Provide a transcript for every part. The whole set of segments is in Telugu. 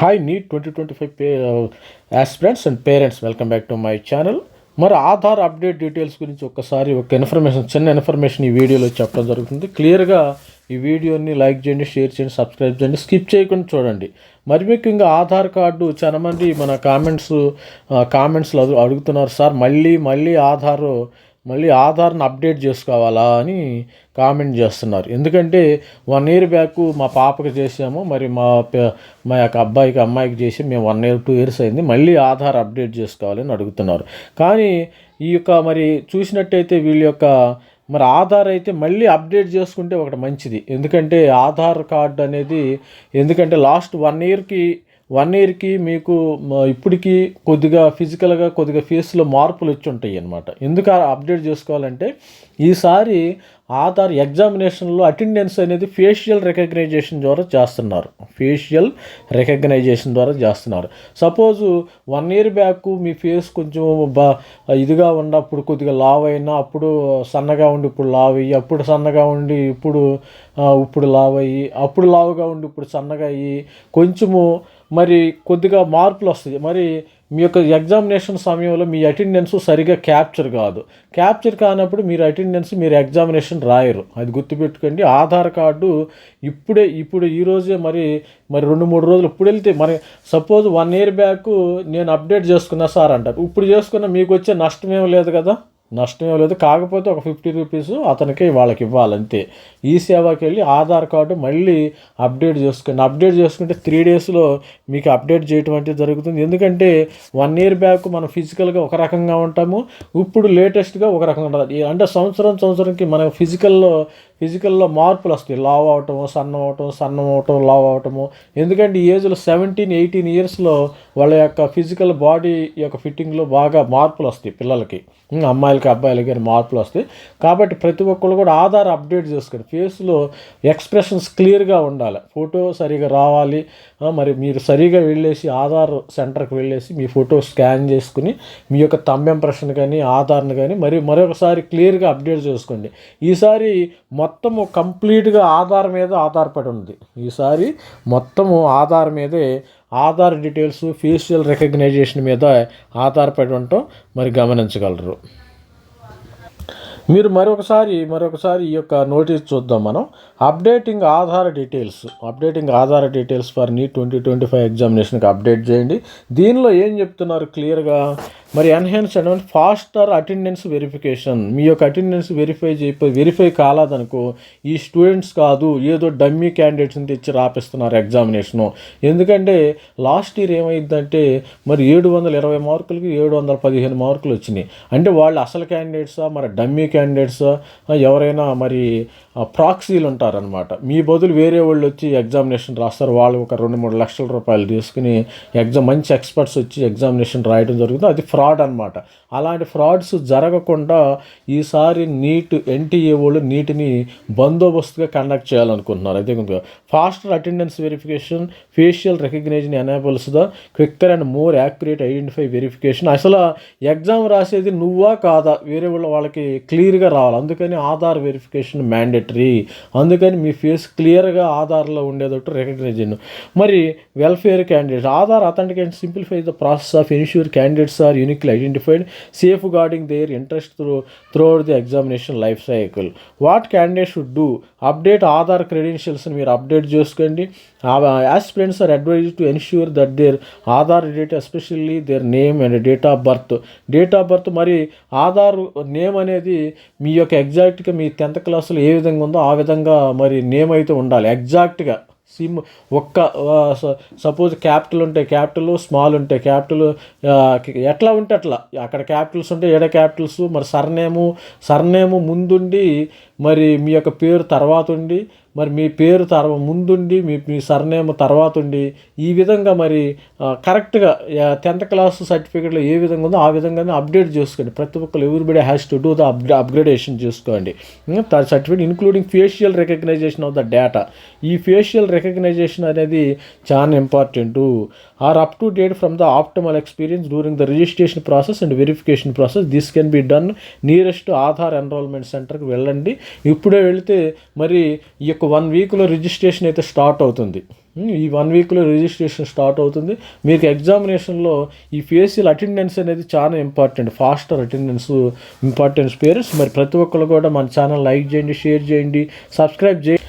Hi NEET twenty twenty five pay aspirants and parents welcome back to my channel మరి ఆధార్ అప్డేట్ డీటెయిల్స్ గురించి ఒక్కసారి ఒక ఇన్ఫర్మేషన్ చిన్న ఇన్ఫర్మేషన్ ఈ వీడియోలో చెప్పడం జరుగుతుంది. క్లియర్గా ఈ వీడియోని లైక్ చేయండి షేర్ చేయండి సబ్స్క్రైబ్ చేయండి స్కిప్ చేయకుండా చూడండి. మరి ముఖ్యంగా ఆధార్ కార్డు చాలామంది మన కామెంట్స్ కామెంట్స్లో అడుగుతున్నారు సార్ మళ్ళీ మళ్ళీ ఆధార్ మళ్ళీ ఆధార్ని అప్డేట్ చేసుకోవాలా అని కామెంట్ చేస్తున్నారు. ఎందుకంటే వన్ ఇయర్ బ్యాక్ మా పాపకి చేసాము మరి మా మా యొక్క అబ్బాయికి అమ్మాయికి చేసి మేము వన్ ఇయర్ టూ ఇయర్స్ అయింది మళ్ళీ ఆధార్ అప్డేట్ చేసుకోవాలని అడుగుతున్నారు. కానీ ఈ యొక్క మరి చూసినట్టయితే వీళ్ళ యొక్క మరి ఆధార్ అయితే మళ్ళీ అప్డేట్ చేసుకుంటే ఒకటి మంచిది. ఎందుకంటే ఆధార్ కార్డు అనేది ఎందుకంటే లాస్ట్ వన్ ఇయర్కి వన్ ఇయర్కి మీకు ఇప్పటికీ కొద్దిగా ఫిజికల్గా కొద్దిగా ఫేస్లో మార్పులు వచ్చి ఉంటాయి అన్నమాట. ఎందుకు అప్డేట్ చేసుకోవాలంటే ఈసారి ఆధార్ ఎగ్జామినేషన్లో అటెండెన్స్ అనేది ఫేషియల్ రికగ్నైజేషన్ ద్వారా చేస్తున్నారు. ఫేషియల్ రికగ్నైజేషన్ ద్వారా చేస్తున్నారు. సపోజు వన్ ఇయర్ బ్యాక్ మీ ఫేస్ కొంచెం బా ఇదిగా ఉన్నప్పుడు కొద్దిగా లావ్ అయినా అప్పుడు సన్నగా ఉండి ఇప్పుడు లావ్ అయ్యి అప్పుడు సన్నగా ఉండి ఇప్పుడు ఇప్పుడు లావ్ అయ్యి అప్పుడు లావుగా ఉండి ఇప్పుడు సన్నగా అయ్యి కొంచెము మరి కొద్దిగా మార్పులు వస్తాయి. మరి మీ యొక్క ఎగ్జామినేషన్ సమయంలో మీ అటెండెన్స్ సరిగా క్యాప్చర్ కాదు. క్యాప్చర్ కానప్పుడు మీరు అటెండెన్స్ మీరు ఎగ్జామినేషన్ రాయరు. అది గుర్తుపెట్టుకోండి. ఆధార్ కార్డు ఇప్పుడే ఇప్పుడు ఈ రోజే మరి మరి రెండు మూడు రోజులు ఇప్పుడు వెళ్తే మరి సపోజ్ వన్ ఇయర్ బ్యాక్ నేను అప్డేట్ చేసుకున్నా సార్ అంటారు. ఇప్పుడు చేసుకున్న మీకు వచ్చే నష్టమేం లేదు కదా? నష్టం లేదు. కాకపోతే ఒక ఫిఫ్టీ రూపీస్ అతనికి వాళ్ళకి ఇవ్వాలంతే. ఈ సేవకి వెళ్ళి ఆధార్ కార్డు మళ్ళీ అప్డేట్ చేసుకోండి అప్డేట్ చేసుకుంటే త్రీ డేస్లో మీకు అప్డేట్ చేయటం అంటే జరుగుతుంది. ఎందుకంటే వన్ ఇయర్ బ్యాక్ మనం ఫిజికల్గా ఒక రకంగా ఉంటాము. ఇప్పుడు లేటెస్ట్గా ఒక రకంగా ఉంటుంది. అంటే సంవత్సరం సంవత్సరంకి మన ఫిజికల్లో ఫిజికల్లో మార్పులు వస్తాయి. లావ్ అవటము సన్నం అవటం సన్నం అవటం లావ్ అవటము. ఎందుకంటే ఈ ఏజ్లో సెవెంటీన్ ఎయిటీన్ ఇయర్స్లో వాళ్ళ యొక్క ఫిజికల్ బాడీ యొక్క ఫిట్టింగ్లో బాగా మార్పులు వస్తాయి పిల్లలకి. అమ్మాయిలకి అమ్మాయిలకి అబ్బాయిలకి కానీ మార్పులు వస్తాయి. కాబట్టి ప్రతి ఒక్కరు కూడా ఆధార్ అప్డేట్ చేసుకోండి ఫేస్లో ఎక్స్ప్రెషన్స్ క్లియర్గా ఉండాలి. ఫోటో సరిగా రావాలి. మరి మీరు సరిగా వెళ్ళేసి ఆధార్ సెంటర్కి వెళ్ళేసి మీ ఫోటో స్కాన్ చేసుకుని మీ యొక్క తమ్ ఇంప్రెషన్ కానీ ఆధార్ని కానీ మరి మరొకసారి క్లియర్గా అప్డేట్ చేసుకోండి. ఈసారి మొత్తము కంప్లీట్గా ఆధార్ మీద ఆధారపడి ఉంది. ఈసారి మొత్తము ఆధార్ మీదే ఆధార్ డీటెయిల్స్ ఫేషియల్ రికగ్నైజేషన్ మీద ఆధారపడి ఉండటం మరి గమనించగలరు. మీరు మరొకసారి మరొకసారి ఈ యొక్క నోటీస్ చూద్దాం మనం. Updating Aadhaar details updating Aadhaar details for NEET twenty twenty five ఎగ్జామినేషన్కి update చేయండి. దీనిలో ఏం చెప్తున్నారు క్లియర్గా? మరి enhance and faster attendance verification మీ యొక్క అటెండెన్స్ వెరిఫై చేయకపోయి వెరిఫై కాలేదనుకో ఈ స్టూడెంట్స్ కాదు ఏదో డమ్మీ క్యాండిడేట్స్ని తెచ్చి రాపిస్తున్నారు ఎగ్జామినేషను ఎందుకంటే లాస్ట్ ఇయర్ ఏమైందంటే మరి ఏడు వందల ఇరవై మార్కులకి ఏడు వందల పదిహేను మార్కులు వచ్చినాయి. అంటే వాళ్ళు అసలు క్యాండిడేట్సా మరి డమ్మీ క్యాండిడేట్సా ఎవరైనా మరి ప్రాక్సీలు ఉంటారనమాట మీ బదులు వేరే వాళ్ళు వచ్చి ఎగ్జామినేషన్ రాస్తారు. వాళ్ళు ఒక రెండు మూడు లక్షల రూపాయలు తీసుకుని ఎగ్జామ్ మంచి ఎక్స్పర్ట్స్ వచ్చి ఎగ్జామినేషన్ రాయడం జరుగుతుంది. అది ఫ్రాడ్ అనమాట అలాంటి ఫ్రాడ్స్ జరగకుండా ఈసారి నీట్ ఎన్టీఏ వాళ్ళు నీటిని బందోబస్తుగా కండక్ట్ చేయాలనుకుంటున్నారు. అయితే కనుక faster attendance verification facial recognition enables the quicker and more accurate identify verification అసలు ఎగ్జామ్ రాసేది నువ్వా కాదా? వేరే వాళ్ళ వాళ్ళకి క్లియర్గా రావాలి. అందుకని ఆధార్ వెరిఫికేషన్ మ్యాండేటరీ అందుకని మీ ఫేస్ క్లియర్గా ఆధార్లో ఉండేదట్టు రికగ్నైజ్ మరి welfare candidates Aadhaar authentication simplify the process of ensure candidates are uniquely identified safeguarding their interest through throughout the examination life cycle what candidate should do update Aadhaar క్రెడెన్షియల్స్ని మీరు అప్డేట్ చేసుకోండి. Aspirants are advise to ensure that their Aadhaar date especially their name and date of birth date of birth మరి ఆధార్ నేమ్ అనేది మీ యొక్క ఎగ్జాక్ట్గా మీ టెన్త్ క్లాస్లో ఏ విధంగా ఉందో ఆ విధంగా మరి నేమ్ అయితే ఉండాలి. ఎగ్జాక్ట్గా సిమ్ ఒక్క సపోజ్ క్యాపిటల్ ఉంటే క్యాపిటల్ స్మాల్ ఉంటే క్యాపిటల్ ఎట్లా ఉంటే అట్లా. అక్కడ క్యాపిటల్స్ ఉంటే ఏడ క్యాపిటల్స్? మరి సర్నేము సర్నేము ముందుండి మరి మీ యొక్క పేరు తర్వాత ఉండి మరి మీ పేరు తర్వా ముందుండి మీ మీ సర్నేమ్ తర్వాత ఉండి ఈ విధంగా మరి కరెక్ట్గా టెన్త్ క్లాస్ సర్టిఫికేట్లో ఏ విధంగా ఉందో ఆ విధంగానే అప్డేట్ చేసుకోండి. ప్రతి ఒక్కరు everybody has to do the up upgradation చేసుకోండి. Certificate including facial recognition of the data ఈ ఫేషియల్ రికగ్నైజేషన్ అనేది చాలా important are up to date from the optimal experience during the registration process and verification process this can be done nearest Aadhaar enrolment సెంటర్కి వెళ్ళండి. ఇప్పుడే వెళితే మరి ఈ యొక్క వన్ వీక్లో రిజిస్ట్రేషన్ అయితే స్టార్ట్ అవుతుంది. ఈ వన్ వీక్లో రిజిస్ట్రేషన్ స్టార్ట్ అవుతుంది. మీకు ఎగ్జామినేషన్లో ఈ ఫేషియల్ అటెండెన్స్ అనేది చాలా important. Faster attendance importance parents. మరి ప్రతి ఒక్కరు కూడా మన ఛానల్ లైక్ చేయండి షేర్ చేయండి సబ్స్క్రైబ్ చేయండి.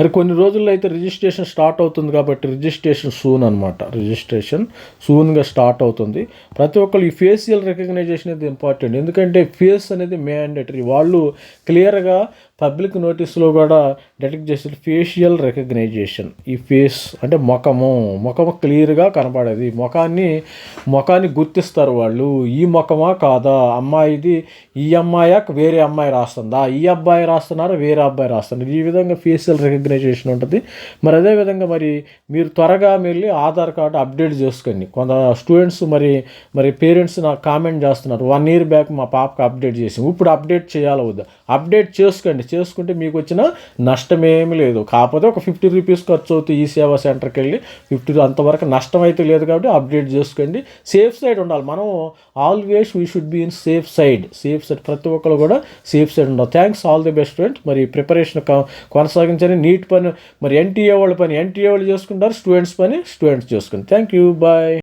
మరి కొన్ని రోజుల్లో అయితే రిజిస్ట్రేషన్ స్టార్ట్ అవుతుంది కాబట్టి రిజిస్ట్రేషన్ సూన్ అనమాట రిజిస్ట్రేషన్ సూన్గా స్టార్ట్ అవుతుంది. ప్రతి ఒక్కరు ఈ ఫేషియల్ రికగ్నైజేషన్ అనేది ఇంపార్టెంట్. ఎందుకంటే ఫేస్ అనేది మ్యాండేటరీ. వాళ్ళు క్లియర్గా పబ్లిక్ నోటీస్లో కూడా డిటెక్ట్ చేసిన ఫేషియల్ రికగ్నైజేషన్. ఈ ఫేస్ అంటే ముఖము. ముఖము క్లియర్గా కనపడేది. ముఖాన్ని ముఖాన్ని గుర్తిస్తారు వాళ్ళు. ఈ ముఖమా కాదా? అమ్మాయిది ఈ అమ్మాయి? వేరే అమ్మాయి రాస్తుందా? ఈ అబ్బాయి రాస్తున్నారా? వేరే అబ్బాయి రాస్తున్నారు ఈ విధంగా ఫేషియల్ రికగ్నైజేషన్ ఉంటుంది. మరి అదేవిధంగా మరి మీరు త్వరగా వెళ్ళి ఆధార్ కార్డు అప్డేట్ చేసుకోండి. కొంత స్టూడెంట్స్ మరి మరి పేరెంట్స్ నాకు కామెంట్ చేస్తున్నారు. వన్ ఇయర్ బ్యాక్ మా పాపకు అప్డేట్ చేసి ఇప్పుడు అప్డేట్ చేయాలి వద్దా. అప్డేట్ చేసుకోండి. చేసుకుంటే మీకు వచ్చిన నష్టం ఏమీ లేదు. కాకపోతే ఒక ఫిఫ్టీ రూపీస్ ఖర్చు అవుతుంది ఈ సేవా సెంటర్కి వెళ్ళి ఫిఫ్టీ అంతవరకు నష్టం అయితే లేదు కాబట్టి అప్డేట్ చేసుకోండి. సేఫ్ సైడ్ ఉండాలి. మనం always we should be in safe side. Safe side. ప్రతి ఒక్కరు కూడా సేఫ్ సైడ్ ఉండాలి. Thanks. All the best friend మరి ప్రిపరేషన్ కొనసాగించని నీట్ పని మరి ఎన్టీఏ వాళ్ళ పని ఎన్టీఏ వాళ్ళు చేసుకుంటారు స్టూడెంట్స్ పని స్టూడెంట్స్ చేసుకుంటారు. Thank you bye